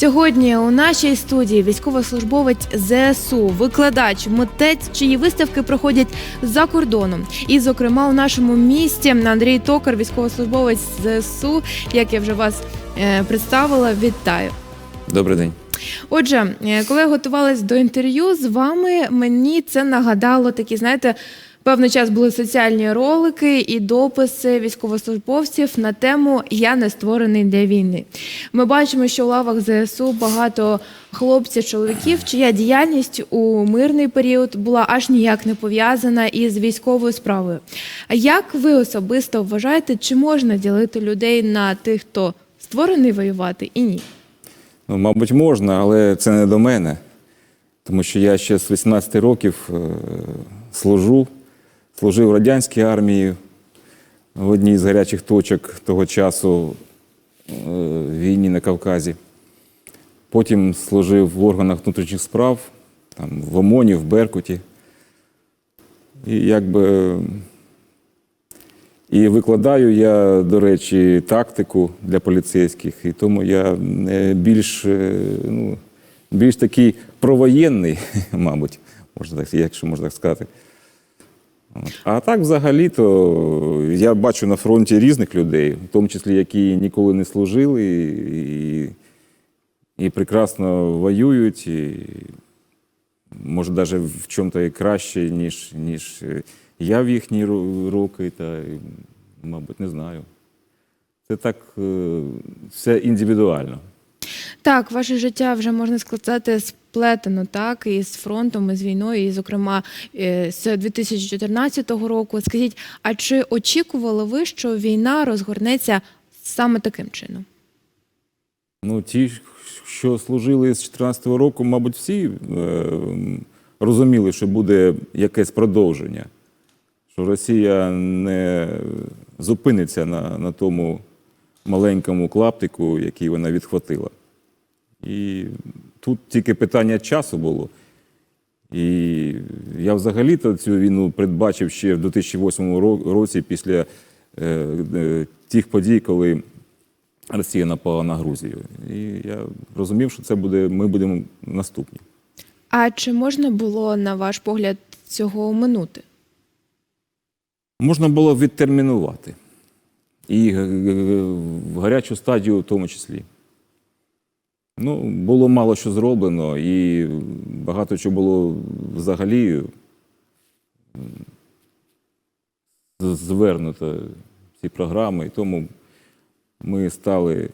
Сьогодні у нашій студії військовослужбовець ЗСУ, викладач, митець, чиї виставки проходять за кордоном. І, зокрема, у нашому місті Андрій Токар, військовослужбовець ЗСУ, як я вже вас е, представила, вітаю. Добрий день. Отже, е, коли я готувалась до інтерв'ю з вами, мені це нагадало такі, знаєте. Певний час були соціальні ролики і дописи військовослужбовців на тему Я не створений для війни. Ми бачимо, що у лавах ЗСУ багато хлопців, чоловіків, чия діяльність у мирний період була аж ніяк не пов'язана із військовою справою. А як ви особисто вважаєте, чи можна ділити людей на тих, хто створений воювати, і ні? Ну, мабуть, можна, але це не до мене. Тому що я ще з 18 років е, служу, служив в радянській армії в одній з гарячих точок того часу е, війні на Кавказі. Потім служив в органах внутрішніх справ, там, в ОМОНі, в Беркуті. І якби. І викладаю я, до речі, тактику для поліцейських, і тому я е, більш, е, ну, більш такий провоєнний, мабуть, можна так, якщо можна так сказати. А так, взагалі-то, я бачу на фронті різних людей, в тому числі, які ніколи не служили і, і прекрасно воюють, і може навіть в чому-то і краще, ніж, ніж е, я в їхні ру- роки, та, мабуть, не знаю. Це так е, все індивідуально. Так, ваше життя вже можна сказати сплетено так і з фронтом, і з війною, і, зокрема, е, з 2014 року. Скажіть, а чи очікували ви, що війна розгорнеться саме таким чином? Ну, ті, що служили з 2014 року, мабуть, всі е, розуміли, що буде якесь продовження, що Росія не зупиниться на, на тому маленькому клаптику, який вона відхватила. І тут тільки питання часу було. І я взагалі-то цю війну передбачив ще в 2008 році після е, е, тих подій, коли Росія напала на Грузію. І я розумів, що це буде, ми будемо наступні. А чи можна було, на ваш погляд, цього оминути? Можна було відтермінувати. І е, в гарячу стадію в тому числі. Ну, було мало що зроблено, і багато чого було взагалі звернуто ці програми, і тому ми стали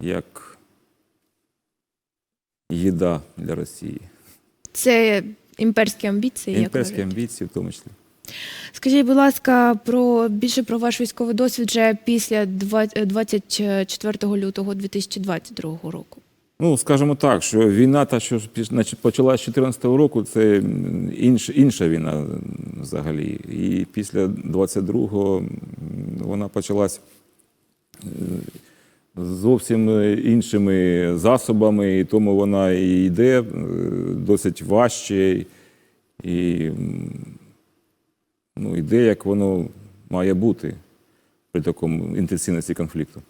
як їда для Росії. Це імперські амбіції, як Імперські кажуть. амбіції в тому числі. Скажіть, будь ласка, про більше про ваш військовий досвід вже після 24 лютого 2022 року. Ну, скажімо так, що війна, та, що почалася з 2014 року, це інш, інша війна взагалі. І після 22-го вона почалась е, зовсім іншими засобами, і тому вона і йде е, досить важче, і ну, йде, як воно має бути при такому інтенсивності конфлікту.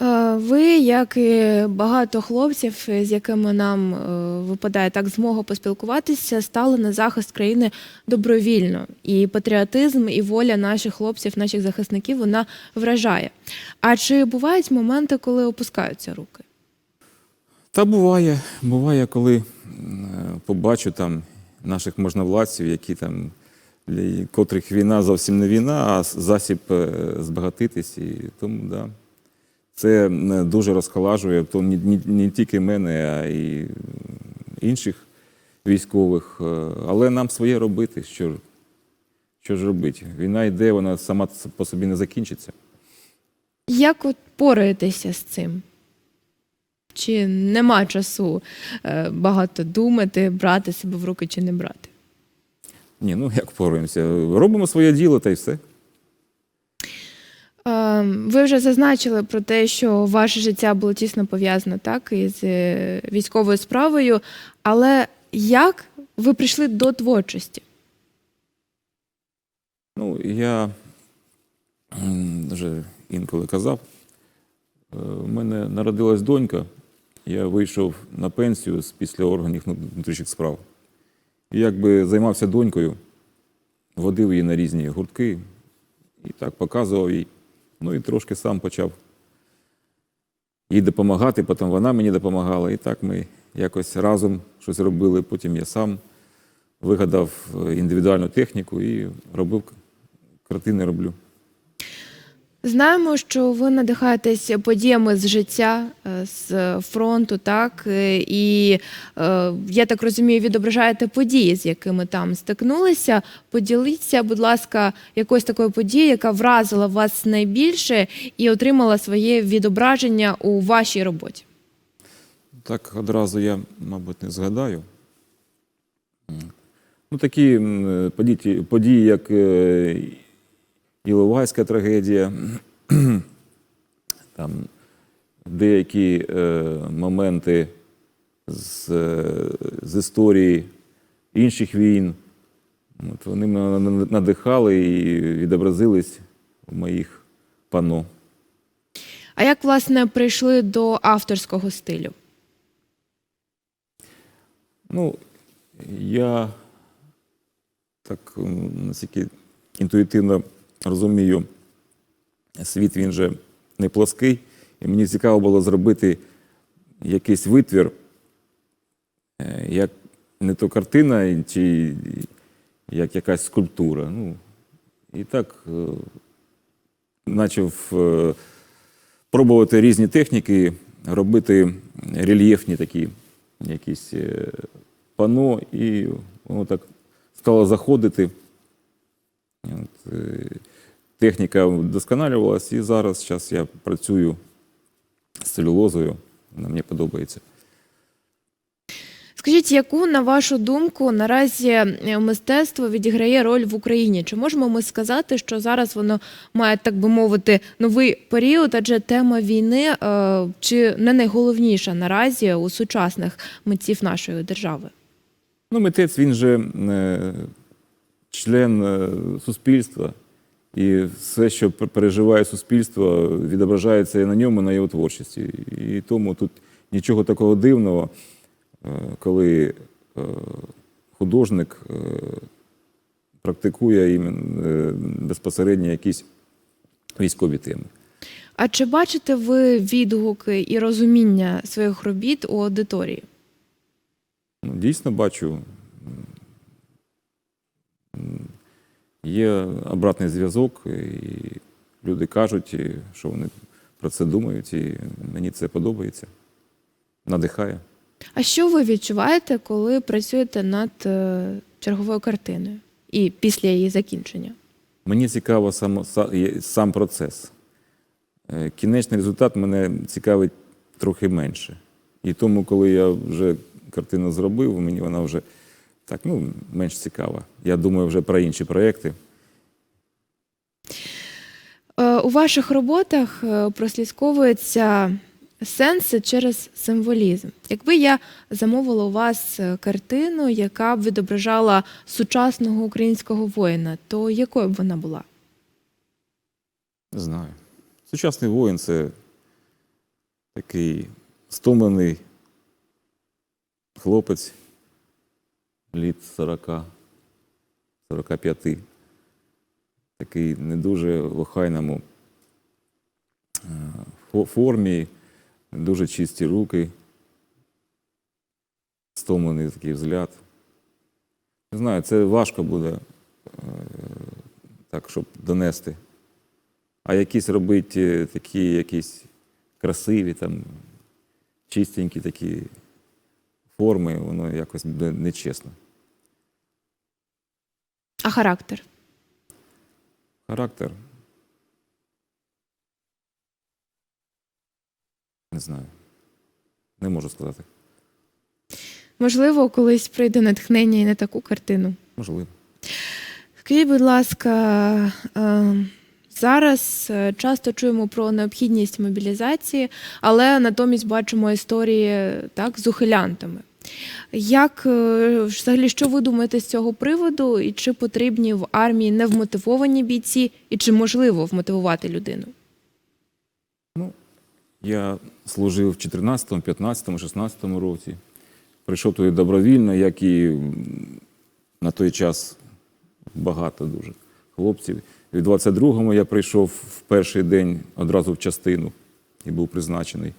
Е, Ви, як і багато хлопців, з якими нам е, випадає так змога поспілкуватися, стали на захист країни добровільно. І патріотизм, і воля наших хлопців, наших захисників, вона вражає. А чи бувають моменти, коли опускаються руки? Та буває, буває, коли е, побачу там наших можновладців, які там котрих війна зовсім не війна, а засіб е, збагатитись. І тому да. Це дуже розхолажує то не, не, не тільки мене, а й інших військових. Е, Але нам своє робити. Що, що ж робити? Війна йде, вона сама по собі не закінчиться. Як от пораєтеся з цим? Чи нема часу е, багато думати, брати себе в руки чи не брати? Ні, ну як впораємося? Робимо своє діло та й все. Е, Ви вже зазначили про те, що ваше життя було тісно пов'язано так із е, військовою справою. Але як ви прийшли до творчості? Ну, я вже інколи казав, У мене народилась донька, я вийшов на пенсію після органів внутрішніх справ. І якби займався донькою, водив її на різні гуртки і так показував їй. Ну і трошки сам почав їй допомагати, потім вона мені допомагала. І так ми якось разом щось робили. Потім я сам вигадав е, індивідуальну техніку і робив картини роблю. Знаємо, що ви надихаєтесь подіями з життя е, з фронту, так е, і е, я так розумію, відображаєте події, з якими там стикнулися. Поділіться, будь ласка, якоюсь такою подією, яка вразила вас найбільше і отримала своє відображення у вашій роботі. Так одразу я, мабуть, не згадаю. Ну, такі події, події як Іловайська трагедія, там деякі е, моменти з, е, з історії інших війн. От вони мене надихали і відобразились в моїх пано. А як власне прийшли до авторського стилю? Ну, я так наскільки інтуїтивно розумію, світ він же не плоский, і мені цікаво було зробити якийсь витвір, е, як не то картина, чи як якась скульптура. Ну, і так е, почав е, пробувати різні техніки, робити рельєфні такі якісь пано, і воно так стало заходити. От, е, техніка вдосконалювалась, і зараз, зараз я працюю з целюлозою, вона мені подобається. Скажіть, яку, на вашу думку, наразі е, мистецтво відіграє роль в Україні? Чи можемо ми сказати, що зараз воно має, так би мовити, новий період, адже тема війни е, чи не найголовніша наразі у сучасних митців нашої держави? Ну, митець він же член е, суспільства, і все, що переживає суспільство, відображається і на ньому, і на його творчості. І тому тут нічого такого дивного, е, коли е, художник практикує безпосередньо якісь військові теми. А чи бачите ви відгуки і розуміння своїх робіт у аудиторії? Ну, дійсно бачу. Є обратний зв'язок, і люди кажуть, що вони про це думають, і мені це подобається, надихає. А що ви відчуваєте, коли працюєте над е, черговою картиною і після її закінчення? Мені цікаво сам, сам процес. Е, Кінечний результат мене цікавить трохи менше. І тому, коли я вже картину зробив, мені вона вже так, ну, менш цікава. Я думаю вже про інші проекти. Е, У ваших роботах е, прослідковуються сенси через символізм. Якби я замовила у вас е, картину, яка б відображала сучасного українського воїна, то якою б вона була? Не знаю. Сучасний воїн це такий стомлений хлопець літ 40, 45. Такий не дуже в охайному е, формі, дуже чисті руки, стомлений такий взгляд. Не знаю, це важко буде е, так, щоб донести. А якісь робити такі якісь красиві, там, чистенькі такі форми, воно якось буде нечесно. А характер? Характер. Не знаю. Не можу сказати. Можливо, колись прийде натхнення і на таку картину. Можливо. Скажіть, будь ласка, е, зараз е, часто чуємо про необхідність мобілізації, але натомість бачимо історії так з ухилянтами. Як е, взагалі, що ви думаєте з цього приводу, і чи потрібні в армії невмотивовані бійці, і чи можливо вмотивувати людину? Ну, Я служив в 14, 15, 16 році. Прийшов туди добровільно, як і на той час багато дуже хлопців. І в 22-му я прийшов в перший день одразу в частину і був призначений.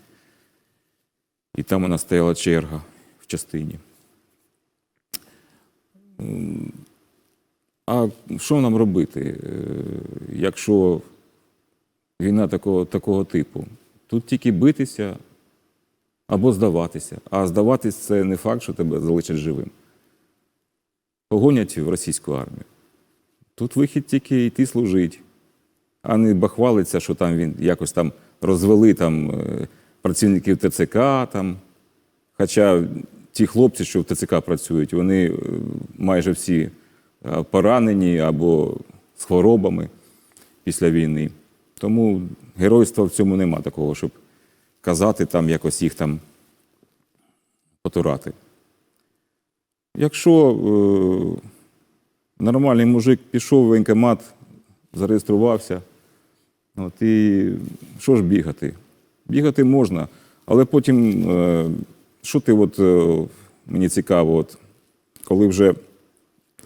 І там у нас стояла черга частині. А що нам робити, е, якщо війна такого, такого типу? Тут тільки битися або здаватися. А здаватись це не факт, що тебе залишать живим. Погонять в російську армію. Тут вихід тільки йти служити, а не бахвалиться, що там він якось там розвели там, е, працівників ТЦК. Там. Хоча ті хлопці, що в ТЦК працюють, вони е, майже всі е, поранені або з хворобами після війни. Тому геройства в цьому нема такого, щоб казати там, якось їх там потурати. Якщо е, нормальний мужик пішов в воєнкомат, зареєструвався, от, і що ж бігати? Бігати можна, але потім, е, що ти, от, е, мені цікаво, от, коли вже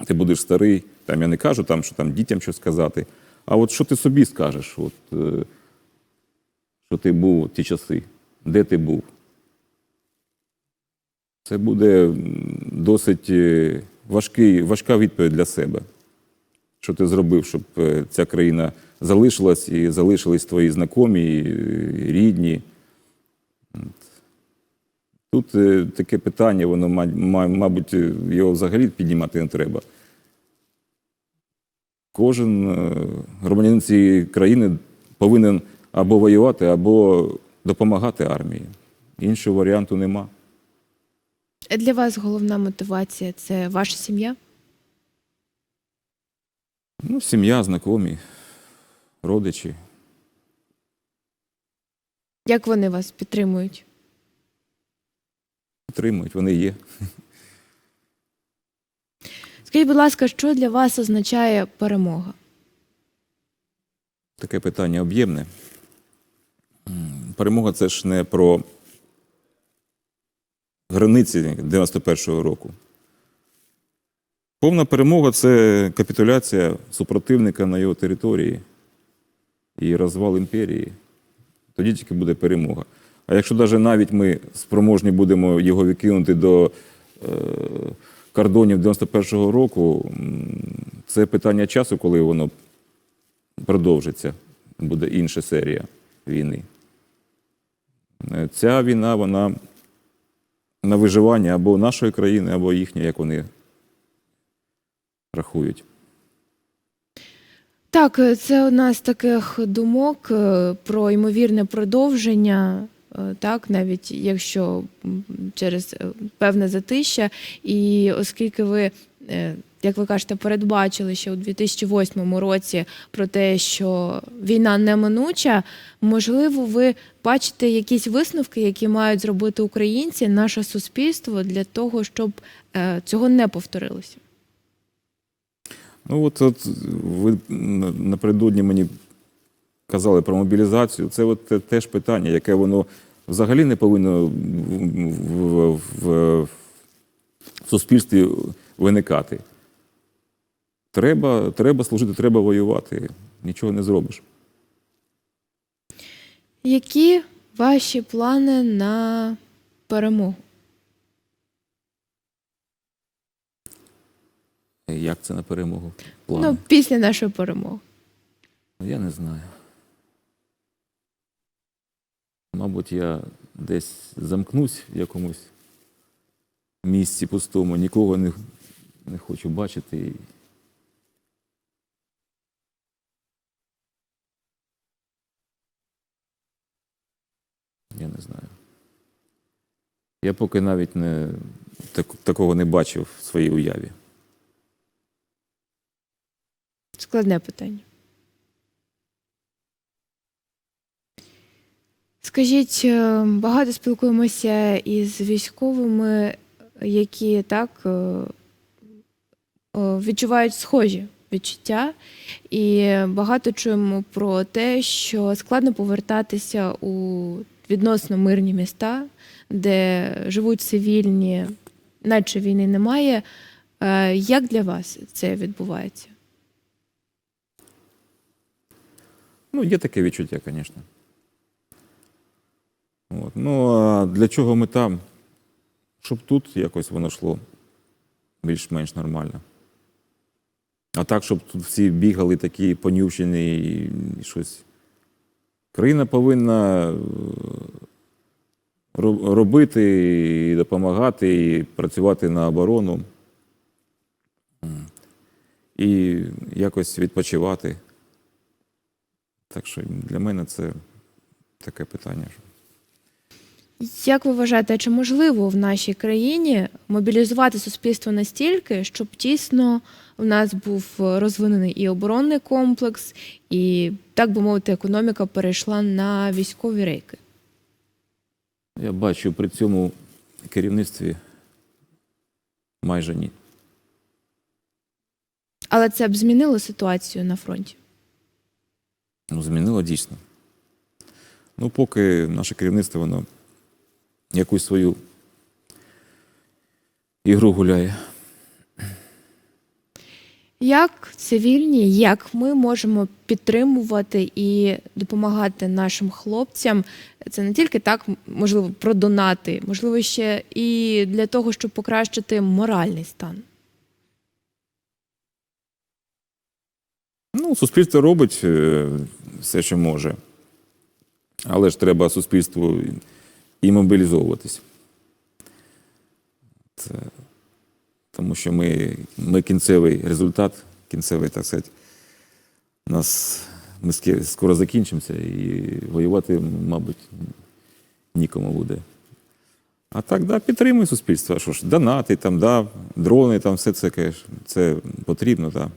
ти будеш старий, там я не кажу, там, що там дітям щось сказати, а от що ти собі скажеш, от, е, що ти був в ті часи, де ти був? Це буде досить е, важкий, важка відповідь для себе. Що ти зробив, щоб ця країна залишилась і залишились твої знайомі, і рідні. Тут е, таке питання, воно, ма- ма- мабуть, е, його взагалі піднімати не треба. Кожен е, громадянин цієї країни повинен або воювати, або допомагати армії. Іншого варіанту нема. Для вас головна мотивація це ваша сім'я? Ну, сім'я, знайомі, родичі. Як вони вас підтримують? Підтримують, вони є. Скажіть, будь ласка, що для вас означає перемога? Таке питання об'ємне. Перемога це ж не про границі 91-го року. Повна перемога це капітуляція супротивника на його території і розвал імперії. Тоді тільки буде перемога. А якщо навіть навіть ми спроможні будемо його відкинути до е, кордонів 91-го року, це питання часу, коли воно продовжиться, буде інша серія війни. Е, Ця війна, вона на виживання або нашої країни, або їхнє, як вони рахують. Так, е, це одна з таких думок про ймовірне продовження, так, навіть якщо через е, певне затища. І оскільки ви, е, як ви кажете, передбачили ще у 2008 році про те, що війна неминуча, можливо, ви бачите якісь висновки, які мають зробити українці, наше суспільство для того, щоб е, цього не повторилося. Ну, от, от ви напередодні мені казали про мобілізацію. Це от теж питання, яке воно взагалі не повинно в, в, в, в суспільстві виникати. Треба, треба служити, треба воювати. Нічого не зробиш. Які ваші плани на перемогу? Як це на перемогу? Плани? Ну, після нашої перемоги. Я не знаю. Мабуть, я десь замкнусь в якомусь місці пустому, нікого не, не хочу бачити. Я не знаю. Я поки навіть не, так, такого не бачив в своїй уяві. Складне питання. Скажіть, е, багато спілкуємося із військовими, які так е, е, відчувають схожі відчуття, і багато чуємо про те, що складно повертатися у відносно мирні міста, де живуть цивільні, наче війни немає. Як для вас це відбувається? Ну, є таке відчуття, звісно. От. Ну, а для чого ми там? Щоб тут якось воно йшло більш-менш нормально. А так, щоб тут всі бігали такі понівчені і щось. Країна повинна е, робити і допомагати, і працювати на оборону. І якось відпочивати. Так що для мене це таке питання. Як ви вважаєте, чи можливо в нашій країні мобілізувати суспільство настільки, щоб тісно в нас був розвинений і оборонний комплекс, і так би мовити, економіка перейшла на військові рейки? Я бачу при цьому керівництві майже ні. Але це б змінило ситуацію на фронті. Ну, змінило дійсно. Ну, поки наше керівництво, воно якусь свою ігру гуляє. Як цивільні, як ми можемо підтримувати і допомагати нашим хлопцям? Це не тільки так, можливо, про донати, можливо, ще і для того, щоб покращити моральний стан. Ну, суспільство робить е, все, що може. Але ж треба суспільству і мобілізовуватись. Це, тому що ми, ми кінцевий результат, кінцевий, так сказати, нас, ми скоро закінчимося і воювати, мабуть, нікому буде. А так, да, підтримує суспільство. А що ж, донати, там, да, дрони, там все це, це потрібно. Да.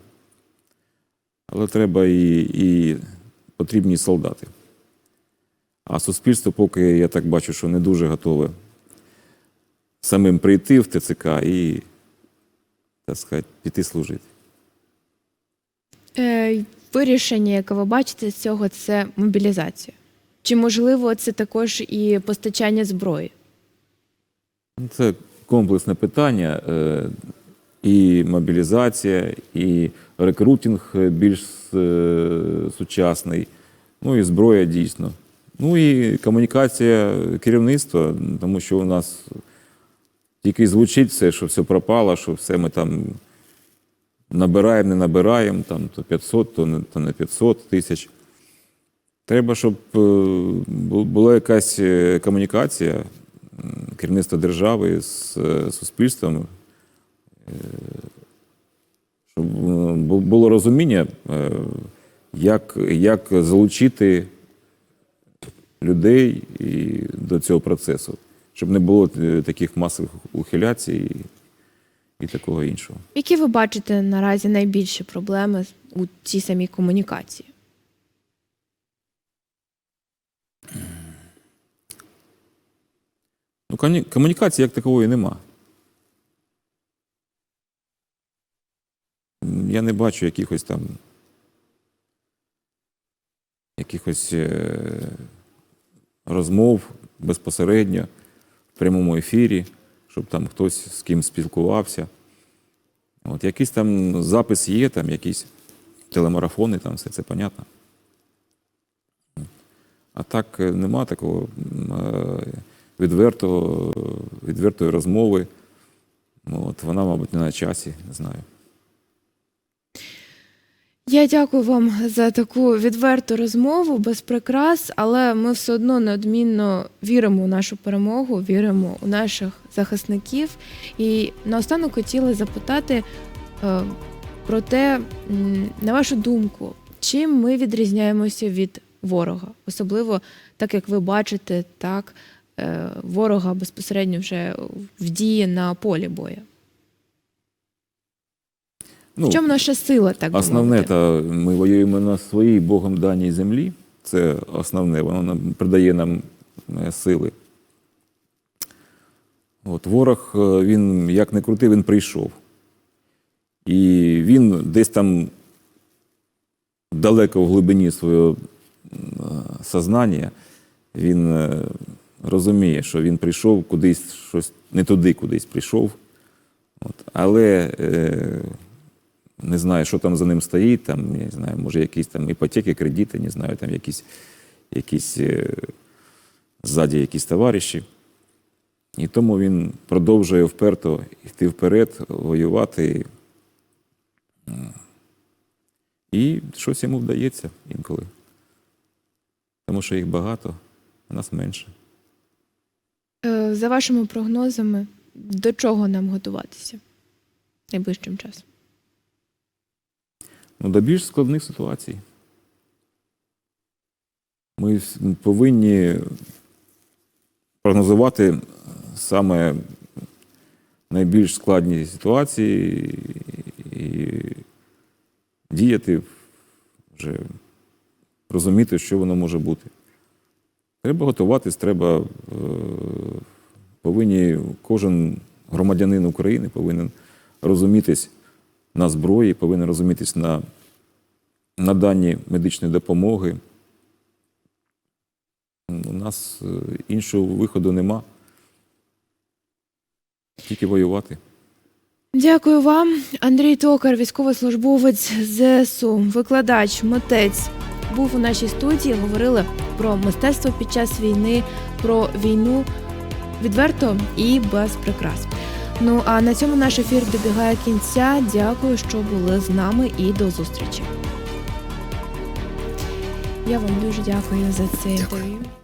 Але треба і, і потрібні солдати. А суспільство, поки я так бачу, що не дуже готове самим прийти в ТЦК і, так сказати, піти служити. Е, вирішення, яке ви бачите з цього, це мобілізація. Чи можливо це також і постачання зброї? Це комплексне питання. е, І мобілізація, і рекрутинг більш е, сучасний, ну і зброя дійсно. Ну і комунікація керівництва, тому що у нас тільки звучить все, що все пропало, що все ми там набираємо, не набираємо, там то 500, то не, то не 500 тисяч. Треба, щоб е, була якась е, комунікація керівництва держави з е, суспільством, щоб було розуміння, як, як залучити людей і до цього процесу, щоб не було е, таких масових ухиляцій і, і такого іншого. Які ви бачите наразі найбільші проблеми у цій самій комунікації? Ну, комунікації як такової нема. Я не бачу якихось там якихось е, розмов безпосередньо в прямому ефірі, щоб там хтось з ким спілкувався. От якийсь там запис є, там якісь телемарафони, там все це понятно. А так е, нема такого е, відвертого, відвертої розмови. Ну, От, вона, мабуть, не на часі, не знаю. Я дякую вам за таку відверту розмову без прикрас, але ми все одно неодмінно віримо у нашу перемогу, віримо у наших захисників. І наостанок хотіли запитати е, про те, на вашу думку, чим ми відрізняємося від ворога, особливо так як ви бачите, так е, ворога безпосередньо вже в дії на полі бою. Ну, В чому наша сила, так Основне, та ми воюємо на своїй Богом даній землі. Це основне, воно нам придає нам е, сили. От, ворог, е, він як не крутий, він прийшов. І він десь там далеко в глибині свого е, сознання, він розуміє, що він прийшов кудись, щось не туди кудись прийшов. От. Але е, не знаю, що там за ним стоїть, там, не знаю, може, якісь там іпотеки, кредити, не знаю, там якісь, якісь е, ззаді якісь товариші. І тому він продовжує вперто йти вперед, воювати. І щось йому вдається інколи. Тому що їх багато, а нас менше. Е, За вашими прогнозами, до чого нам готуватися найближчим часом? Ну, до більш складних ситуацій. Ми повинні прогнозувати саме найбільш складні ситуації і діяти вже розуміти, що воно може бути. Треба готуватись, треба, е, повинні, кожен громадянин України повинен розумітись на зброї, повинен розумітись на наданні медичної допомоги. У нас е, іншого виходу нема. Тільки воювати. Дякую вам, Андрій Токар, військовослужбовець ЗСУ, викладач, митець. Був у нашій студії. Говорили про мистецтво під час війни, про війну відверто і без прикрас. Ну а на цьому наш ефір добігає кінця. Дякую, що були з нами, і до зустрічі. Я вам дуже дякую за це інтерв'ю.